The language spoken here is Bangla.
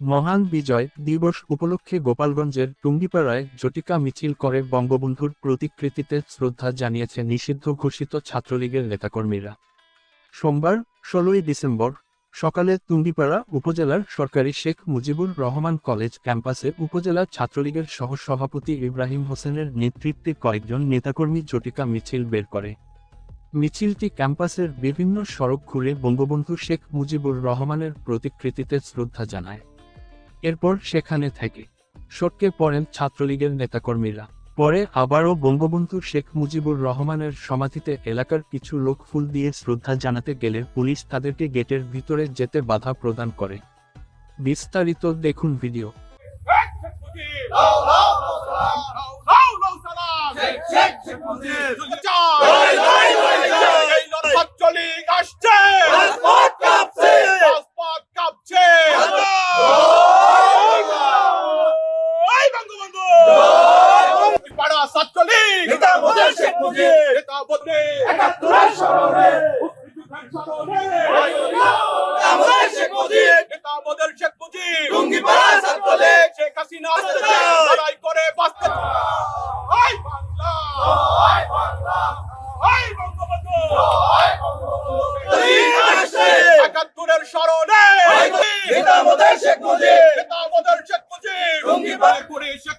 মহান বিজয় দিবস উপলক্ষে গোপালগঞ্জের টুঙ্গিপাড়ায় জটিকা মিছিল করে বঙ্গবন্ধুর প্রতিকৃতিতে শ্রদ্ধা জানিয়েছে নিষিদ্ধ ঘোষিত ছাত্রলীগের নেতাকর্মীরা। সোমবার, ষোলোই ডিসেম্বর, সকালে তুঙ্গিপাড়া উপজেলার সরকারি শেখ মুজিবুর রহমান কলেজ ক্যাম্পাসে উপজেলা ছাত্রলীগের সহসভাপতি ইব্রাহিম হোসেনের নেতৃত্বে কয়েকজন নেতাকর্মী জটিকা মিছিল বের করে। মিছিলটি ক্যাম্পাসের বিভিন্ন সড়ক ঘুরে বঙ্গবন্ধু শেখ মুজিবুর রহমানের প্রতিকৃতিতে শ্রদ্ধা জানায়। এরপর সেখানে থেকে সটকে পড়েন ছাত্রলীগের নেতাকর্মীরা পরে আবারও বঙ্গবন্ধু শেখ মুজিবুর রহমানের সমাধিতে এলাকার কিছু লোক ফুল দিয়ে শ্রদ্ধা জানাতে গেলে পুলিশ তাদেরকে গেটের ভিতরে যেতে বাধা প্রদান করে বিস্তারিত দেখুন ভিডিও আসছে মুজিব! নেতা বদলে শেখ মুজিব! নেতা বদল শেখ মুজিব! একাত্তরের স্মরণে নেতা মোদের শেখ মুজিব! নেতা বদল শেখ মুজিব করে শেখ